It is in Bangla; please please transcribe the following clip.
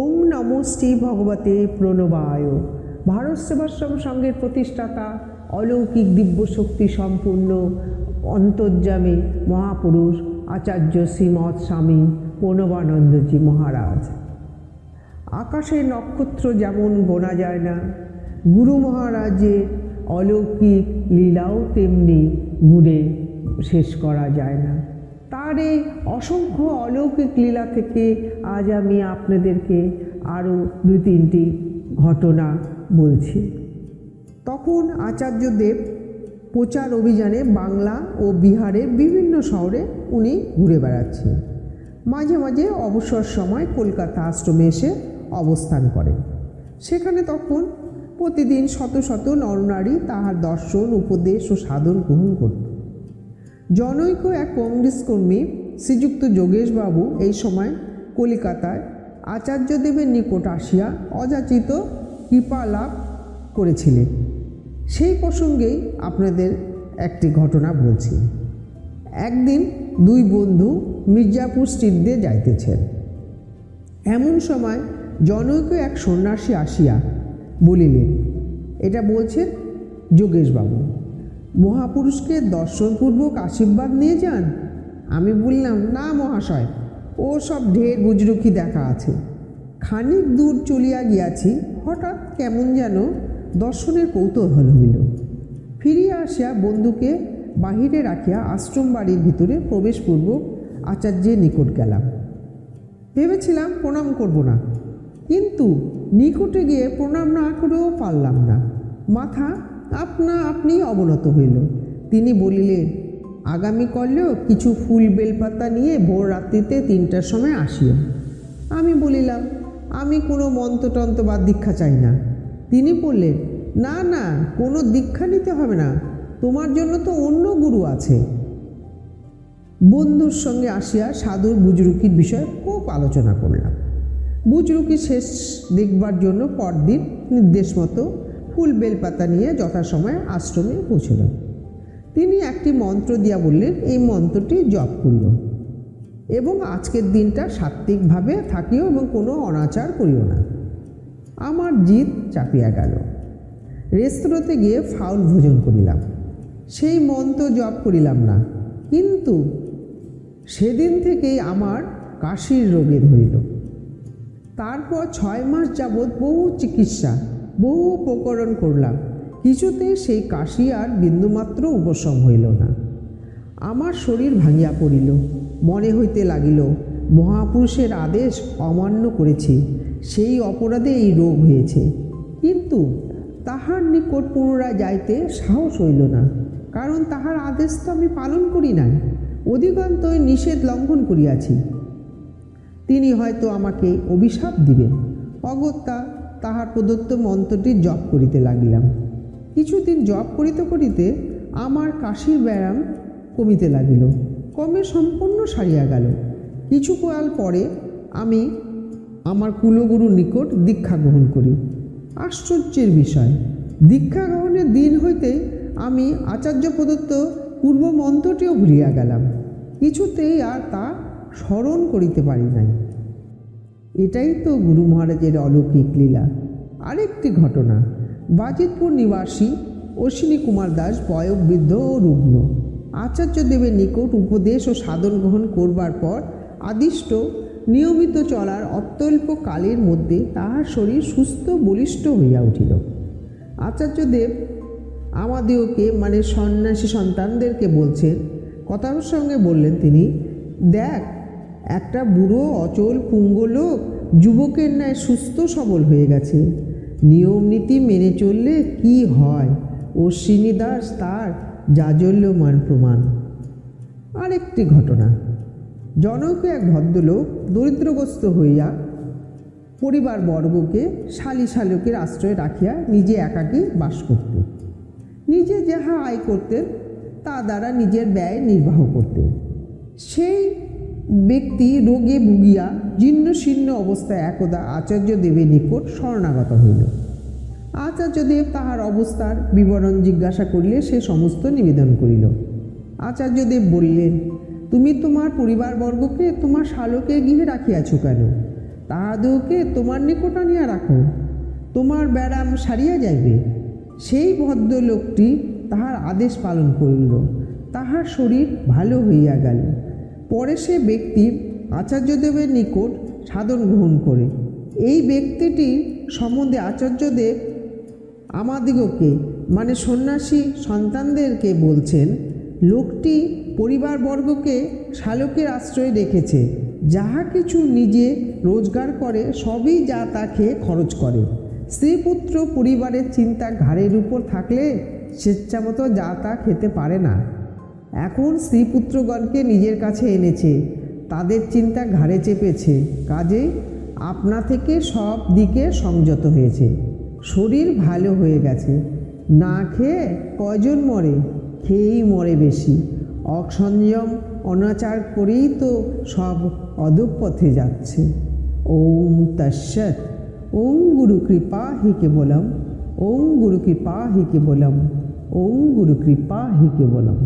ওম নমো শ্রী ভগবতে প্রণবায়। ভারত সেবাশ্রম সংঘের প্রতিষ্ঠাতা, অলৌকিক দিব্য শক্তি সম্পূর্ণ অন্তর্যামী মহাপুরুষ আচার্য শ্রীমৎ স্বামী প্রণবানন্দজি মহারাজ। আকাশে নক্ষত্র যেমন গোনা যায় না, গুরু মহারাজের অলৌকিক লীলাও তেমনি গুণে শেষ করা যায় না। এই অসংখ্য অলৌকিক লীলা থেকে আজ আমি আপনাদেরকে আরও দুই তিনটি ঘটনা বলছি। তখন আচার্যদেব প্রচার অভিযানে বাংলা ও বিহারের বিভিন্ন শহরে উনি ঘুরে বেড়াচ্ছেন। মাঝে মাঝে অবসর সময় কলকাতা আশ্রমে এসে অবস্থান করেন। সেখানে তখন প্রতিদিন শত শত নরনারী তাহার দর্শন, উপদেশ ও সাধন গ্রহণ করত। জনৈক এক কংগ্রেস কর্মী শ্রীযুক্ত যোগেশবাবু এই সময় কলিকাতায় আচার্যদেবের নিকট আসিয়া অযাচিত কৃপা লাভ করেছিলেন। সেই প্রসঙ্গেই আপনাদের একটি ঘটনা বলছি। একদিন দুই বন্ধু মির্জাপুর স্ট্রিট দিয়ে যাইতেছেন। এমন সময় জনৈক এক সন্ন্যাসী আসিয়া বলিলেন, এটা বলছেন যোগেশবাবু। মহাপুরুষকে দর্শনপূর্বক আশীর্বাদ নিয়ে যান? আমি বললাম, না মহাশয়, ও সব ঢের বুজরুকি দেখা আছে। খানিক দূর চলিয়া গিয়াছি, হঠাৎ কেমন যেন দর্শনের কৌতূহল হইল। ফিরিয়া আসিয়া বন্ধুকে বাহিরে রাখিয়া আশ্রম বাড়ির ভিতরে প্রবেশপূর্বক আচার্যের নিকট গেলাম। ভেবেছিলাম প্রণাম করব না, কিন্তু নিকটে গিয়ে প্রণাম না করেও পারলাম না। মাথা আপনা আপনি অবনত হইল। তিনি বলিলেন, আগামী করলেও কিছু ফুল বেলপাতা নিয়ে ভোর রাত্রিতে তিনটার সময় আসিও। আমি বলিলাম, আমি কোনো মন্ত্রতন্ত্র বা দীক্ষা চাই না। তিনি বললেন, না না, কোনো দীক্ষা নিতে হবে না। তোমার জন্য তো অন্য গুরু আছে। বন্ধুর সঙ্গে আসিয়া সাধুর বুজরুকির বিষয়ে খুব আলোচনা করলাম। বুজরুকি শেষ দেখবার জন্য পরদিন নির্দেশ মতো ফুল বেলপাতা নিয়ে যথাসময়ে আশ্রমে পৌঁছল। তিনি একটি মন্ত্র দিয়া বললেন, এই মন্ত্রটি জপ করিও এবং আজকের দিনটা সাত্ত্বিকভাবে থাকিও এবং কোনো অনাচার করিও না। আমার জিদ চাপিয়া গেল। রেস্তোরাঁতে গিয়ে ফাউল ভোজন করিলাম। সেই মন্ত্র জপ করিলাম না, কিন্তু সেদিন থেকেই আমার কাশির রোগে ধরিল। তারপর ছয় মাস যাবৎ বহু চিকিৎসা বহু উপকরণ করলাম। কিছুতে সেই কাশি আর বিন্দুমাত্র উপশম হইল না। আমার শরীর ভাঙিয়া পড়িল। মনে হইতে লাগিল, মহাপুরুষের আদেশ অমান্য করেছি, সেই অপরাধে এই রোগ হয়েছে। কিন্তু তাহার নিকট পুনরায় যাইতে সাহস হইল না, কারণ তাহার আদেশ তো আমি পালন করি নাই, অধিকান্তই নিষেধ লঙ্ঘন করিয়াছি। তিনি হয়তো আমাকে অভিশাপ দিবেন। অগত্যা তাহার প্রদত্ত মন্ত্রটি জপ করিতে লাগিলাম। কিছুদিন জপ করিতে করিতে আমার কাশির ব্যায়াম কমিতে লাগিল। কমে সম্পূর্ণ সারিয়া গেল। কিছু কাল পরে আমি আমার কুলগুরুর নিকট দীক্ষা গ্রহণ করি। আশ্চর্যের বিষয়, দীক্ষা গ্রহণের দিন হইতে আমি আচার্য প্রদত্ত পূর্ব মন্ত্রটিও ভুলিয়া গেলাম। কিছুতেই আর তা স্মরণ করিতে পারি নাই। এটাই তো গুরু মহারাজের অলৌকিক লীলা। আরেকটি ঘটনা, বাজিতপুর নিবাসী অশ্বিনী কুমার দাস বয়োবৃদ্ধ ও রুগ্ন। আচার্যদেবের নিকট উপদেশ ও সাধন গ্রহণ করবার পর আদিষ্ট নিয়মিত চলার অত্যল্প কালের মধ্যে তাহার শরীর সুস্থ বলিষ্ঠ হইয়া উঠিল। আচার্যদেব আমাদেরকে মানে সন্ন্যাসী সন্তানদেরকে বলছেন, কথার সঙ্গে বললেন তিনি, দেখ একটা বুড়ো, অচল, পুঙ্গ লোক যুবকের ন্যায় সুস্থ, সবল হয়ে গেছে। নিয়ম নীতি মেনে চললে কি হয়? অশ্বিনী দাস তার জাজল্যমান প্রমাণ। আরেকটি ঘটনা। জনক এক ভদ্রলোক দরিদ্রগ্রস্ত হইয়া পরিবারবর্গকে শালি শালকের আশ্রয় রাখিয়া নিজে একাকী বাস করত। নিজে যাহা আয় করতেন, তা দ্বারা নিজের ব্যয় নির্বাহ করতেন। সেই ব্যক্তি রোগে ভুগিয়া জীর্ণ শীর্ণ অবস্থায় একদা আচার্যদেবের নিকট শরণাগত হইল। আচার্যদেব তাহার অবস্থার বিবরণ জিজ্ঞাসা করিলে সে সমস্ত নিবেদন করিল। আচার্যদেব বললেন, তুমি তোমার পরিবারবর্গকে, তোমার শালকের গৃহে রাখিয়াছ কেন? তাহাদেরকে তোমার নিকট আনিয়া রাখো। তোমার ব্যারাম সারিয়া যাইবে। সেই ভদ্রলোকটি তাহার আদেশ পালন করিল। তাহার শরীর ভালো হইয়া গেল। পরে সে ব্যক্তি আচার্যদেবের নিকট সাধন গ্রহণ করে। এই ব্যক্তিটির সম্বন্ধে আচার্যদেব আমাদিগকে মানে সন্ন্যাসী সন্তানদেরকে বলছেন, লোকটি পরিবারবর্গকে শালকের আশ্রয় রেখেছে, যাহা কিছু নিজে রোজগার করে সবই যা তা খেয়ে খরচ করে। স্ত্রীপুত্র পরিবারের চিন্তা ঘাড়ের উপর থাকলে স্বেচ্ছামতো যা তা খেতে পারে না। এখন স্ত্রীপুত্রগণকে নিজের কাছে এনেছে। তাদের চিন্তা ঘাড়ে চেপেছে। কাজে আপনা থেকে সব দিকে সংযত হয়েছে। শরীর ভালো হয়ে গেছে। না খেয়ে কয়জন মরে? খেয়েই মরে বেশি। অসংযম অনাচার করেই তো সব অধঃপথে যাচ্ছে। ওম তৎসৎ। ওম গুরু কৃপা হি কেবলম। ওম গুরু কৃপা হি কেবলম। ওম গুরু কৃপা হি কেবলম।